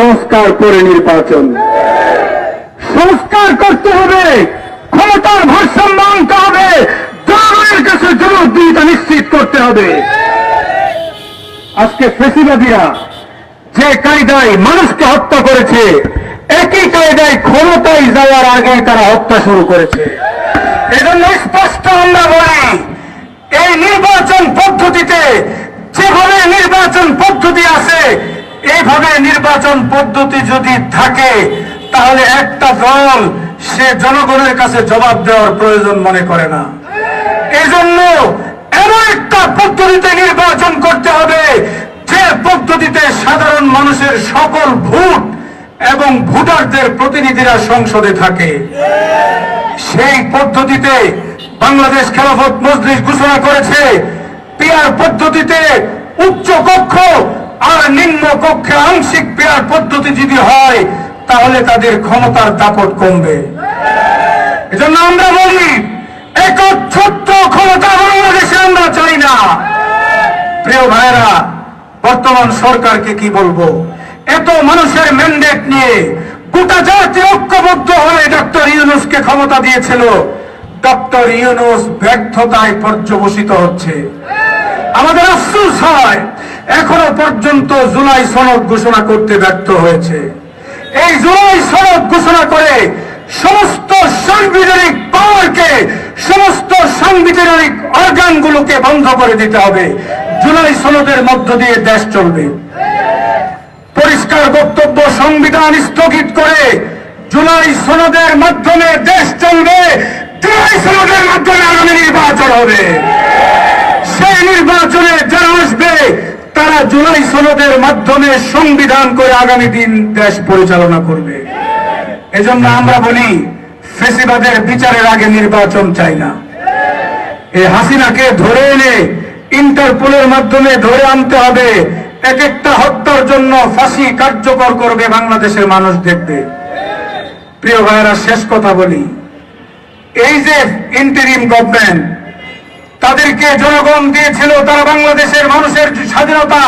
সংস্কার করে নির্বাচন। সংস্কার করতে হবে, ক্ষমতার ভারসাম্য আনতে হবে, জনগণের কাছে জবাবদিহিতা নিশ্চিত করতে হবে। আজকে ফেসিবাদীরা যে কায়দায় মানুষকে হত্যা করেছে, একই কায়দায় ক্ষমতায় যাওয়ার আগে তারা হত্যা শুরু করেছে। এজন্য স্পষ্ট আমরা বলি, এই নির্বাচন পদ্ধতিতে যেভাবে নির্বাচন এইভাবে নির্বাচন পদ্ধতি যদি থাকে, তাহলে একটা দল সে জনগণের কাছে জবাব দেওয়ার প্রয়োজন মনে করে না। এই জন্য এমন একটা পদ্ধতিতে নির্বাচন করতে হবে, যে পদ্ধতিতে সাধারণ মানুষের সকল ভোট এবং ভোটারদের প্রতিনিধিরা সংসদে থাকে। সেই পদ্ধতিতে বাংলাদেশ খেলাফত মজলিস ঘোষণা করেছে, পিয়ার পদ্ধতিতে উচ্চ কক্ষ আর নিম্ন কক্ষে আংশিক পেয়ার পদ্ধতি যদি হয়, তাহলে তাদের ক্ষমতার দাপট কমবে। এজন্য আমরা বলি, একচ্ছত্র ক্ষমতা বাংলাদেশে আমরা চাই না। প্রিয় ভাইরা বর্তমান সরকারকে কি বলব? এত মানুষের ম্যান্ডেট নিয়ে গোটা জাতি ঐক্যবদ্ধ হয়ে ডক্টর ইউনুসকে ক্ষমতা দিয়েছিল। ডক্টর ইউনুস ব্যর্থতায় পর্যবসিত হচ্ছে। আমাদের আফসোস হয় এখনও পর্যন্ত জুলাই সনদ ঘোষণা করতে ব্যর্থ হয়েছে। এই জুলাই সনদ ঘোষণা করে সমস্ত সাংবিধানিক পাওয়ারকে সমস্ত সাংবিধানিক অর্গানগুলোকে বন্ধ করে দিতে হবে। জুলাই সনদের মধ্য দিয়ে দেশ চলবে। পরিষ্কার বক্তব্য সংবিধান স্থগিত করে জুলাই সনদের মাধ্যমে দেশ চলবে। জুলাই সনদের মাধ্যমে আগামী নির্বাচন হবে। সেই নির্বাচনে যারা আসবে তারা জুলাই সনদের মাধ্যমে সংবিধান করে আগামী দিন দেশ পরিচালনা করবে। এজন্য আমরা বলি, ফেসিবাদের বিচারের আগে নির্বাচন চাই না। এই হাসিনাকে ধরে এনে ইন্টারপোলের মাধ্যমে ধরে আনতে হবে। এক একটা হত্যার জন্য ফাঁসি কার্যকর করবে বাংলাদেশের মানুষ দেখবে। প্রিয় ভাইয়েরা, শেষ কথা বলি। এই যে ইন্টারিম গভর্নমেন্ট তাদেরকে জনগণ দিয়েছিল তারা বাংলাদেশের মানুষের স্বাধীনতা।